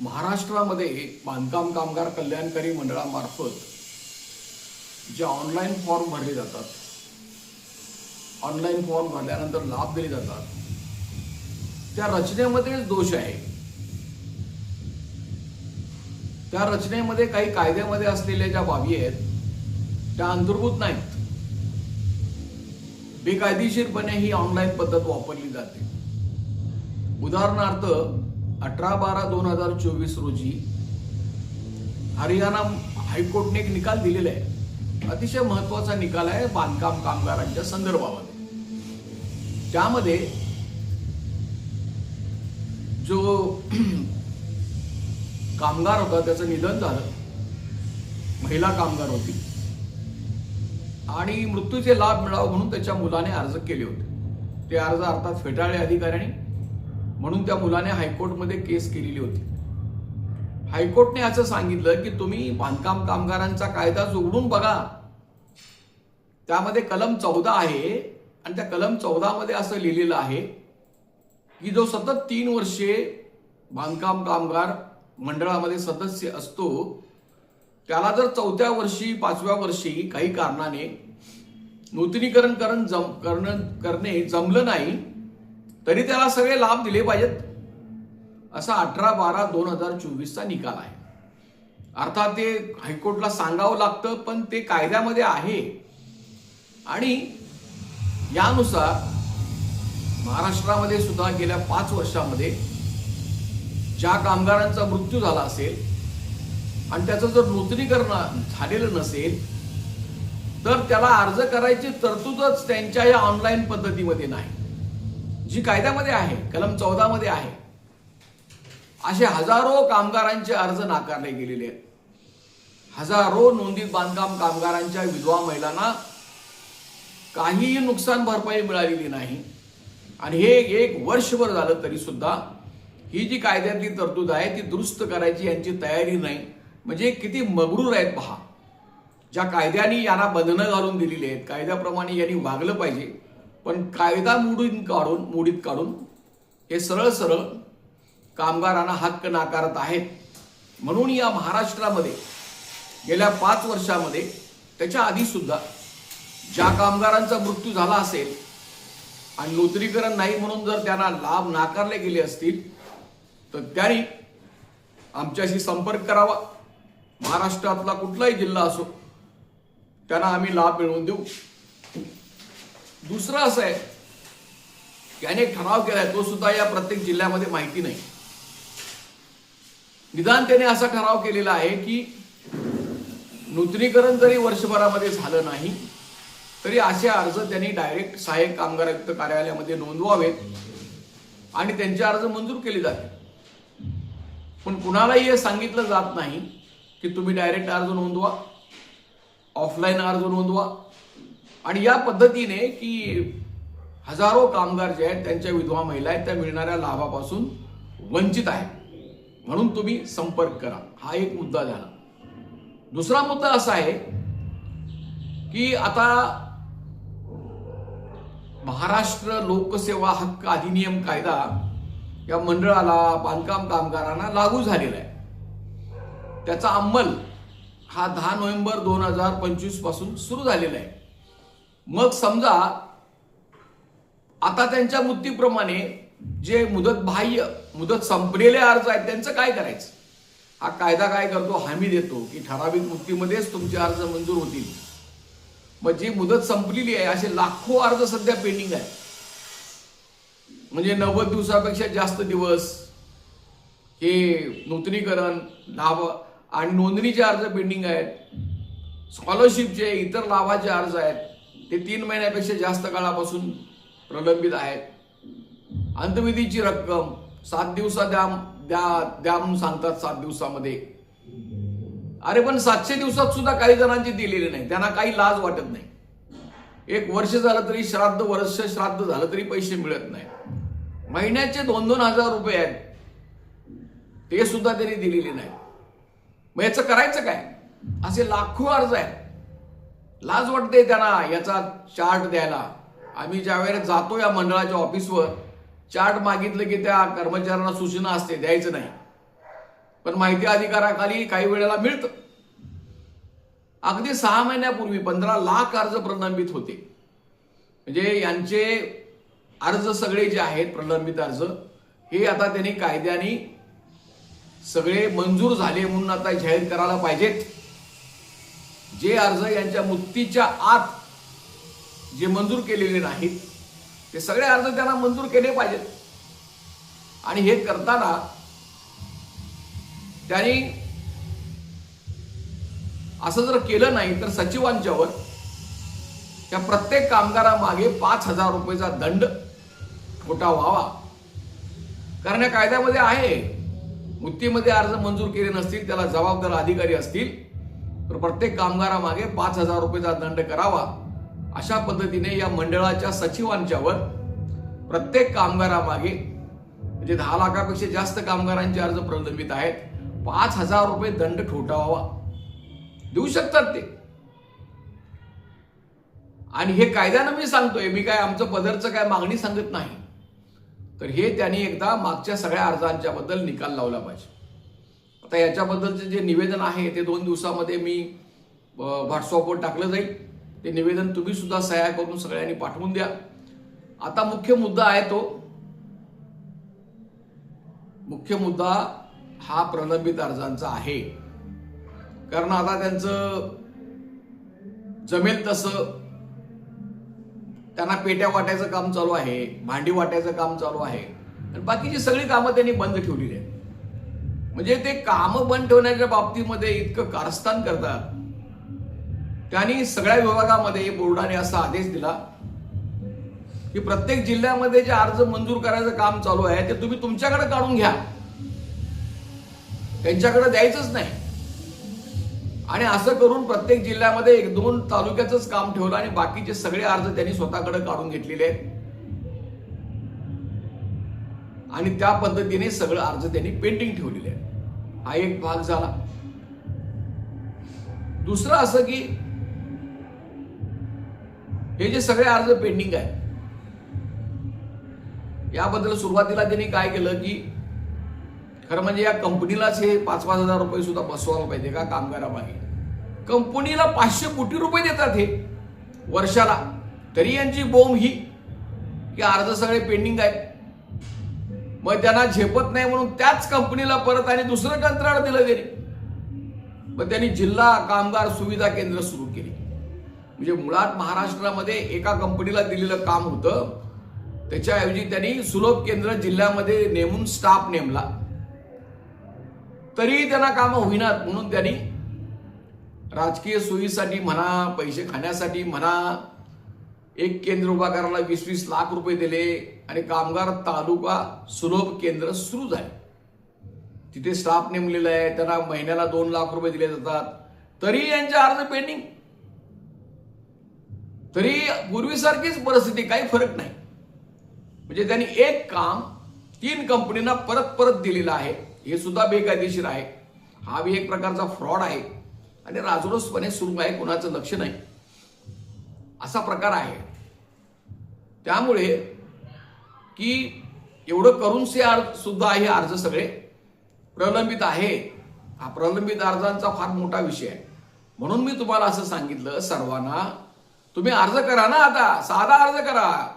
महाराष्ट्रामध्ये बांधकाम कामगार कल्याणकारी मंडळामार्फत जे ऑनलाईन फॉर्म भरले जातात ऑनलाईन फॉर्म भरल्यानंतर लाभ दिले जातात त्या रचनेमध्येच दोष आहे. त्या रचनेमध्ये काही कायद्यामध्ये असलेल्या ज्या बाबी आहेत त्या अंतर्भूत नाहीत. बेकायदेशीरपणे ही ऑनलाईन पद्धत वापरली जाते. उदाहरणार्थ अठरा बारा दोन हजार चोवीस रोजी हरियाणा हायकोर्टने एक निकाल दिलेला आहे. अतिशय महत्त्वाचा निकाल आहे बांधकाम कामगारांच्या संदर्भामध्ये. त्यामध्ये जो कामगार होता त्याचं निधन झालं. महिला कामगार होती. आणि मृत्यूचे लाभ मिळावं म्हणून त्याच्या मुलाने अर्ज केले होते. ते अर्ज अर्थात फेटाळले अधिकाऱ्यांनी. म्हणून त्या मुलाने हायकोर्टमध्ये केस केलेली होती. हायकोर्टने असं सांगितलं की तुम्ही बांधकाम कामगारांचा कायदा जोडून बघा. त्यामध्ये कलम चौदा आहे आणि त्या कलम चौदामध्ये असं लिहिलेलं आहे की जो सतत तीन वर्षे बांधकाम कामगार मंडळामध्ये सदस्य असतो त्याला जर चौथ्या वर्षी पाचव्या वर्षी काही कारणाने नूतनीकरण करण जम करणं करणे जमलं नाही तरी त्याला सगळे लाभ दिले पाहिजेत. असा अठरा बारा दोन हजार चोवीसचा निकाल आहे. अर्थात ते हायकोर्टला सांगावं लागतं पण ते कायद्यामध्ये आहे. आणि यानुसार महाराष्ट्रामध्ये सुद्धा गेल्या पाच वर्षामध्ये ज्या कामगारांचा मृत्यू झाला असेल आणि त्याचं जर नूतनीकरण झालेलं नसेल तर त्याला अर्ज करायची तरतूदच त्यांच्या या ऑनलाईन पद्धतीमध्ये नाही. जी कायद्यामध्ये आहे कलम चौदा मध्ये आहे असे हजारो कामगारांचे अर्ज नाकारले गेलेले आहेत. हजारो नोंदीत बांधकाम कामगारांच्या विधवा महिलांना काहीही नुकसान भरपाई मिळालेली नाही. आणि हे एक वर्षभर झालं तरी सुद्धा ही जी कायद्यातली तरतूद आहे ती दुरुस्त करायची यांची तयारी नाही. म्हणजे किती मगरूर आहेत पहा. ज्या कायद्याने यांना बंधनं घालून दिलेली आहेत कायद्याप्रमाणे यांनी वागलं पाहिजे. पण कायदा मोडून काढून मोडीत काढून हे सरळ सरळ कामगारांना हक्क नाकारत आहेत. म्हणून या महाराष्ट्रामध्ये गेल्या पाच वर्षामध्ये त्याच्या आधीसुद्धा ज्या कामगारांचा मृत्यू झाला असेल आणि नूतनीकरण नाही म्हणून जर त्यांना लाभ नाकारले गेले असतील तर त्यांनी आमच्याशी संपर्क करावा. महाराष्ट्रातला कुठलाही जिल्हा असो त्यांना आम्ही लाभ मिळवून देऊ. दुसरं असं आहे की अनेक ठराव केलाय तो सुद्धा या प्रत्येक जिल्ह्यामध्ये माहिती नाही. निदान त्याने असा ठराव केलेला आहे की नूतनीकरण जरी वर्षभरामध्ये झालं नाही तरी असे अर्ज त्यांनी डायरेक्ट सहाय्यक कामगार आयुक्त कार्यालयामध्ये नोंदवावेत आणि त्यांचे अर्ज मंजूर केले जातील. पण कुणालाही हे सांगितलं जात नाही की तुम्ही डायरेक्ट अर्ज नोंदवा ऑफलाईन अर्ज नोंदवा आणि या पद्धतीने की हजारो कामगार जे आहेत त्यांच्या विधवा महिला आहेत त्या मिळणाऱ्या लाभापासून वंचित आहेत. म्हणून तुम्ही संपर्क करा. हा एक मुद्दा झाला. दुसरा मुद्दा असा आहे की आता महाराष्ट्र लोकसेवा हक्क अधिनियम कायदा या मंडळाला बांधकाम कामगारांना लागू झालेला आहे. त्याचा अंमल हा दहा नोव्हेंबर दोन हजार पंचवीसपासून सुरू झालेला आहे. मग समजा आता त्यांच्या मुक्तीप्रमाणे जे मुदत बाह्य मुदत संपलेले अर्ज आहेत त्यांचं काय करायचं? हा कायदा काय करतो? हमी देतो की ठराविक मुक्तीमध्येच तुमचे अर्ज मंजूर होतील. मग जी मुदत संपलेली आहे असे लाखो अर्ज सध्या पेंडिंग आहे म्हणजे नव्वद दिवसापेक्षा जास्त दिवस हे नूतनीकरण लाभ आणि नोंदणीचे अर्ज पेंडिंग आहेत. स्कॉलरशिपचे इतर लाभाचे अर्ज आहेत. ते तीन महिन्यापेक्षा जास्त काळापासून प्रलंबित आहेत. अंतविधीची रक्कम सात दिवसा द्या द्या द्या म्हणून सांगतात सात दिवसामध्ये. अरे पण सातशे दिवसात सुद्धा काही जणांची दिलेली नाही. त्यांना काही लाज वाटत नाही. एक वर्ष झालं तरी श्राद्ध वर्ष श्राद्ध झालं तरी पैसे मिळत नाही. महिन्याचे दोन दोन हजार रुपये आहेत. ते सुद्धा त्यांनी दिलेले नाही मग याचं करायचं काय? असे लाखो अर्ज आहेत. लाज वाटते त्यांना याचा चार्ट द्यायला. आम्ही ज्या वेळेला जातो या मंडळाच्या ऑफिसवर चार्ट मागितलं की त्या कर्मचाऱ्यांना सूचना असते द्यायचं नाही. पण माहिती अधिकाराखाली काही वेळेला मिळतं. अगदी सहा महिन्यापूर्वी पंधरा लाख अर्ज प्रलंबित होते. म्हणजे यांचे अर्ज सगळे जे आहेत प्रलंबित अर्ज हे आता त्यांनी कायद्याने सगळे मंजूर झाले म्हणून आता जाहीर करायला पाहिजेत. जे अर्ज यांच्या मुक्तीच्या आत जे मंजूर केलेले नाहीत ते सगळे अर्ज त्यांना मंजूर केले पाहिजेत. आणि हे करताना त्यांनी असं जर केलं नाही तर सचिवांच्यावर त्या प्रत्येक कामगारामागे पाच हजार रुपयेचा दंड खोटा व्हावा. कारण या कायद्यामध्ये आहे. मुक्तीमध्ये अर्ज मंजूर केले नसतील त्याला जबाबदार अधिकारी असतील तर प्रत्येक कामगारामागे पाच हजार रुपयेचा दंड करावा अशा पद्धतीने या मंडळाच्या सचिवांच्यावर प्रत्येक कामगारामागे म्हणजे दहा लाखापेक्षा जास्त कामगारांचे अर्ज प्रलंबित आहेत पाच हजार रुपये दंड ठोठावा देऊ शकतात ते. आणि हे कायद्यानं मी सांगतोय मी काय आमचं पदरचं काय मागणी सांगत नाही. तर हे त्यांनी एकदा मागच्या सगळ्या अर्जांच्या बद्दल निकाल लावला पाहिजे. तर याच्याबद्दलचे जे निवेदन आहे ते दोन दिवसामध्ये मी व्हॉट्सअपवर टाकलं जाईल. ते निवेदन तुम्ही सुद्धा सह्या करून सगळ्यांनी पाठवून द्या. आता मुख्य मुद्दा आहे तो मुख्य मुद्दा हा प्रलंबित अर्जांचा आहे. कारण आता त्यांचं जमेल तसं त्यांना पेट्या वाटायचं काम चालू आहे भांडी वाटायचं काम चालू आहे. आणि बाकीची सगळी कामं त्यांनी बंद ठेवलेली आहेत. म्हणजे ते काम बंद ठेवण्याच्या बाबतीमध्ये इतकं कारस्थान करतात. त्यांनी सगळ्या विभागामध्ये बोर्डाने असा आदेश दिला की प्रत्येक जिल्ह्यामध्ये जे अर्ज मंजूर करायचं काम चालू आहे ते तुम्ही तुमच्याकडे काढून घ्या. त्यांच्याकडे द्यायचंच नाही. आणि असं करून प्रत्येक जिल्ह्यामध्ये एक दोन तालुक्याचंच काम ठेवलं आणि बाकीचे सगळे अर्ज त्यांनी स्वतःकडे काढून घेतलेले आहेत. आणि त्या पद्धतीने सगळं अर्ज त्यांनी पेंडिंग ठेवलेले आहे. हा एक भाग झाला. दुसरं असं की हे जे सगळे अर्ज पेंडिंग आहे याबद्दल सुरुवातीला त्यांनी काय केलं की खरं म्हणजे या कंपनीलाच हे पाच पाच हजार रुपये सुद्धा बसवायला पाहिजे का कामगारामागे? कंपनीला पाचशे कोटी रुपये देतात हे वर्षाला. तरी यांची बोंब ही की अर्ज सगळे पेंडिंग आहेत. मग त्यांना झेपत नाही म्हणून त्याच कंपनीला परत आणि दुसरं कंत्राट दिलं त्यांनी. मग त्यांनी जिल्हा कामगार सुविधा केंद्र सुरू केली. म्हणजे मुळात महाराष्ट्रामध्ये एका कंपनीला दिलेलं काम होतं. त्याच्याऐवजी त्यांनी सुलभ केंद्र जिल्ह्यामध्ये नेमून स्टाफ नेमला. तरीही त्यांना कामं होईनात म्हणून त्यांनी राजकीय सोयीसाठी म्हणा पैसे खाण्यासाठी म्हणा एक केंद्र उभा करायला वीस वीस लाख रुपये दिले आणि कामगार तालुका सुलभ केंद्र सुरू झाले. तिथे स्टाफ नेमलेला आहे त्यांना महिन्याला दोन लाख रुपये दिले जातात. तरी यांचे अर्ज पेंडिंग तरी पूर्वीसारखीच परिस्थिती काही फरक नाही. म्हणजे त्यांनी एक काम तीन कंपनींना परत परत दिलेलं आहे. हे सुद्धा बेकायदेशीर आहे. हा बी एक प्रकारचा फ्रॉड आहे. आणि राजरोसपणे सुरू आहे कुणाचं लक्ष नाही. असा प्रकार आहे. त्यामुळे की एवढं करून से अर्ज सुद्धा हे अर्ज सगळे. प्रलंबित आहे. हा प्रलंबित अर्जांचा फार मोठा विषय आहे. म्हणून मी तुम्हाला असं सांगितलं सर्वांना तुम्ही अर्ज करा ना आता. साधा अर्ज करा.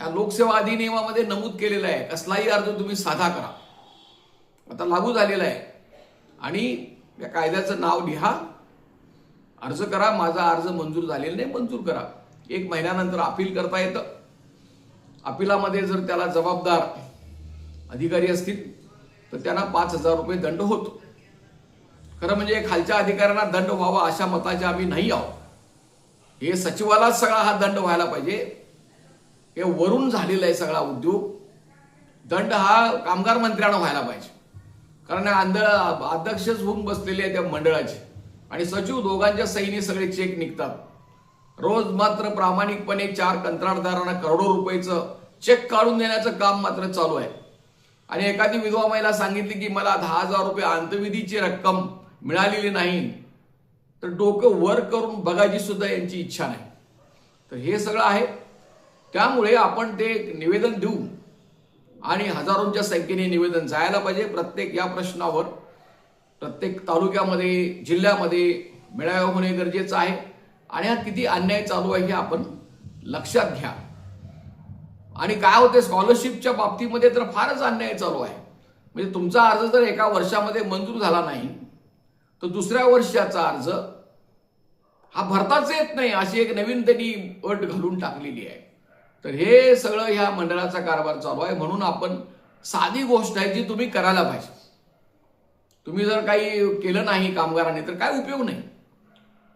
या लोकसेवा अधिनियमामध्ये नमूद केलेलं आहे. कसलाही अर्ज तुम्ही साधा करा. आता लागू झालेला आहे. आणि या कायद्याचं नाव लिहा. अर्ज करा. माझा अर्ज मंजूर झालेला नाही मंजूर करा. एक महिन्यानंतर अपील करता येतं. अपिलामध्ये जर त्याला जबाबदार अधिकारी असतील तर त्यांना पाच हजार रुपये दंड होतो. खरं म्हणजे खालच्या अधिकाऱ्यांना दंड व्हावा अशा मताचे आम्ही नाही आहोत. हे सचिवालाच सगळा हा दंड व्हायला पाहिजे. हे वरून झालेला आहे सगळा उद्योग. दंड हा कामगार मंत्र्यांना व्हायला पाहिजे. कारण अंध अध्यक्षच होऊन बसलेले आहे त्या मंडळाचे. आणि सचिव दोघांच्या सहीने सगळे चेक निघतात. रोज मात्र प्रामाणिकपणे चार कंत्राटदारांना करोडो रुपयेचं चेक काढून देण्याचं काम मात्र चालू आहे. आणि एखादी विधवा महिला सांगितली की मला दहा हजार रुपये अंतविधीची रक्कम मिळालेली नाही. तर डोकं वर करून बघायची सुद्धा यांची इच्छा नाही. तर हे सगळं आहे. त्यामुळे आपण ते निवेदन देऊ. आणि हजारोंच्या संख्येने निवेदन जायला पाहिजे. प्रत्येक या प्रश्नावर प्रत्येक तालुक्यामध्ये जिल्ह्यामध्ये मेळावा होणे गरजेचं आहे. आणि हा किती अन्याय चालू आहे हे आपण लक्षात घ्या. आणि काय होते स्कॉलरशिपच्या बाबतीमध्ये तर फारच अन्याय चालू आहे. म्हणजे तुमचा अर्ज जर एका वर्षामध्ये मंजूर झाला नाही तर दुसऱ्या वर्षाचा अर्ज हा भरताच येत नाही अशी एक नवीन त्यांनी अट घालून टाकलेली आहे. तर हे सगळं ह्या मंडळाचा कारभार चालू आहे म्हणून आपण साधी गोष्ट आहे जी तुम्ही करायला पाहिजे. तुम्ही जर काही केलं नाही कामगारांनी तर काय उपयोग नाही.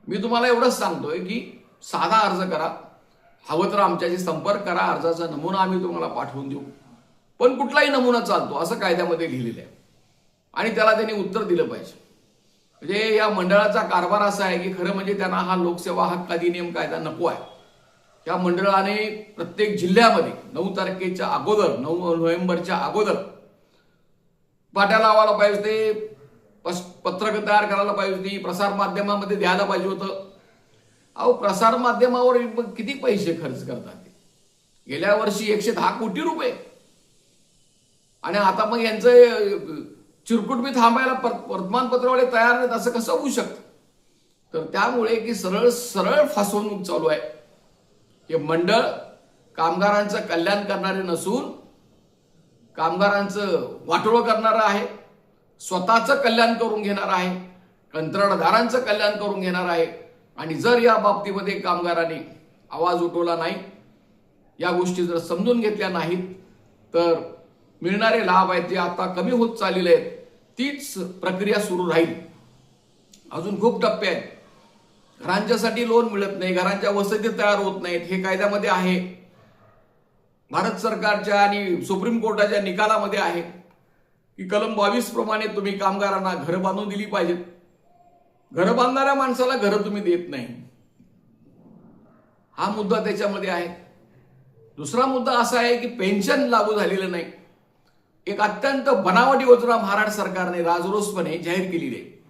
मी तुम्हाला एवढंच सांगतोय की साधा अर्ज करा. हवं तर आमच्याशी संपर्क करा. अर्जाचा नमुना आम्ही तुम्हाला पाठवून देऊ. पण कुठलाही नमुना चालतो असं कायद्यामध्ये लिहिलेलं आहे. आणि त्याला त्यांनी उत्तर दिलं पाहिजे. म्हणजे या मंडळाचा कारभार असा आहे की खरं म्हणजे त्यांना हा लोकसेवा हक्क अधिनियम कायदा नको आहे. या मंडळाने प्रत्येक जिल्ह्यामध्ये नऊ तारखेच्या अगोदर नऊ नोव्हेंबरच्या अगोदर पाट्या लावायला पाहिजे ते पत्रक तयार करायला पाहिजे होती प्रसार माध्यमामध्ये द्यायला पाहिजे होतं. अहो प्रसार माध्यमावर किती पैसे खर्च करतात गेल्या वर्षी एकशे दहा कोटी रुपये. आणि आता मग यांचं चिरकुट मी थांबायला पर- वर्तमानपत्रवाले तयार नाहीत असं कसं होऊ शकतं? तर त्यामुळे की सरळ सरळ फसवणूक चालू आहे. हे मंडळ कामगारांचं कल्याण करणारे नसून कामगारांचं वाटोळं करणारं आहे. स्वतःचं कल्याण करून घेणार आहे कंत्राटदारांचं कल्याण करून घेणार आहे. आणि जर या बाबतीमध्ये कामगारांनी आवाज उठवला नाही या गोष्टी जर समजून घेतल्या नाहीत तर मिळणारे लाभ आहेत ते आता कमी होत चाललेले आहेत तीच प्रक्रिया सुरू राहील. अजून खूप टप्पे आहेत. घरांच्यासाठी लोन मिळत नाही घरांच्या वसती तयार होत नाहीत हे कायद्यामध्ये आहे. भारत सरकारच्या आणि सुप्रीम कोर्टाच्या निकालामध्ये आहे. की कलम बावीस प्रमाणे तुम्ही कामगारांना घरं बांधून दिली पाहिजेत. घरं बांधणाऱ्या माणसाला घरं तुम्ही देत नाही. हा मुद्दा त्याच्यामध्ये आहे. दुसरा मुद्दा असा आहे की पेन्शन लागू झालेलं नाही. एक अत्यंत बनावट योजना महाराष्ट्र सरकारने राजरोसपणे जाहीर केलेली आहे.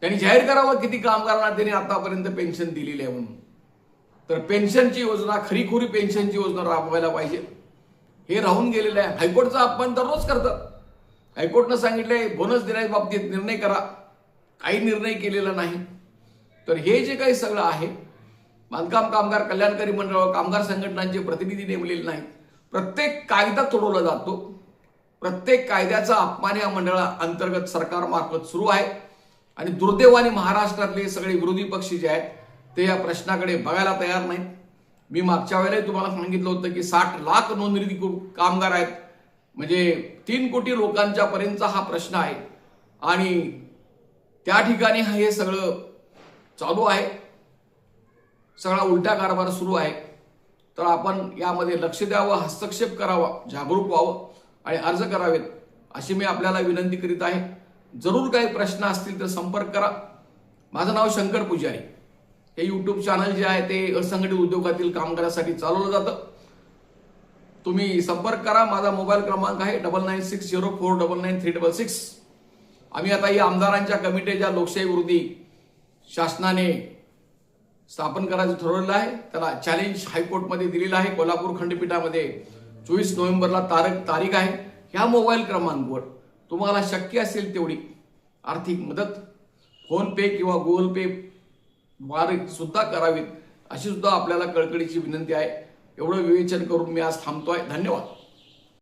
त्यांनी जाहीर करावं किती कामगारांना त्यांनी आतापर्यंत पेन्शन दिलेली आहे म्हणून. तर पेन्शनची योजना खरीखुरी पेन्शनची योजना राबवायला पाहिजे. हे राहून गेलेलं आहे. हायकोर्टचा अपमान दररोज करतं हायकोर्टनं सांगितलंय बोनस देण्याच्या बाबतीत निर्णय करा. काही निर्णय केलेला नाही. तर हे जे काही सगळं आहे बांधकाम कामगार कल्याणकारी मंडळ कामगार संघटनांचे प्रतिनिधी नेमलेले नाहीत. प्रत्येक कायदा तोडवला जातो. प्रत्येक कायद्याचा अपमान या मंडळा अंतर्गत सरकारमार्फत सुरू आहे. आणि दुर्दैवाने महाराष्ट्रातले सगळे विरोधी पक्ष जे आहेत ते या प्रश्नाकडे बघायला तयार नाहीत. मी मागच्या वेळेला तुम्हाला सांगितलं होतं की साठ लाख नोंदणी कामगार आहेत. म्हणजे तीन कोटी लोकांच्या पर्यंतचा हा प्रश्न आहे. आणि त्या ठिकाणी हे सगळं चालू आहे. सगळा उलटा कारभार सुरू आहे. तर आपण यामध्ये लक्ष द्यावं हस्तक्षेप करावा जागरूक व्हावं आणि अर्ज करावेत अशी मी आपल्याला विनंती करीत आहे. जरूर काही प्रश्न असतील तर संपर्क करा. माझं नाव शंकर पुजारी. हे यूट्यूब चॅनल जे आहे ते असंघटित उद्योगातील कामगारासाठी चालवलं जातं. तुम्ही संपर्क करा माझा मोबाईल क्रमांक आहे double nine six zero four double nine three double six आम्ही आता या आमदारांच्या कमिटीच्या लोकशाही विरोधी शासनाने स्थापन करायचं ठरवलेलं आहे त्याला चॅलेंज हायकोर्टमध्ये दिलेलं आहे कोल्हापूर खंडपीठामध्ये चोवीस नोव्हेंबरला तारख तारीख आहे ह्या मोबाईल क्रमांकवर तुम्हाला शक्य असेल तेवढी आर्थिक मदत फोनपे किंवा गुगल पे द्वारे सुद्धा करावीत अशी सुद्धा आपल्याला कळकळीची विनंती आहे एवढं विवेचन करून मी आज थांबतोय. धन्यवाद.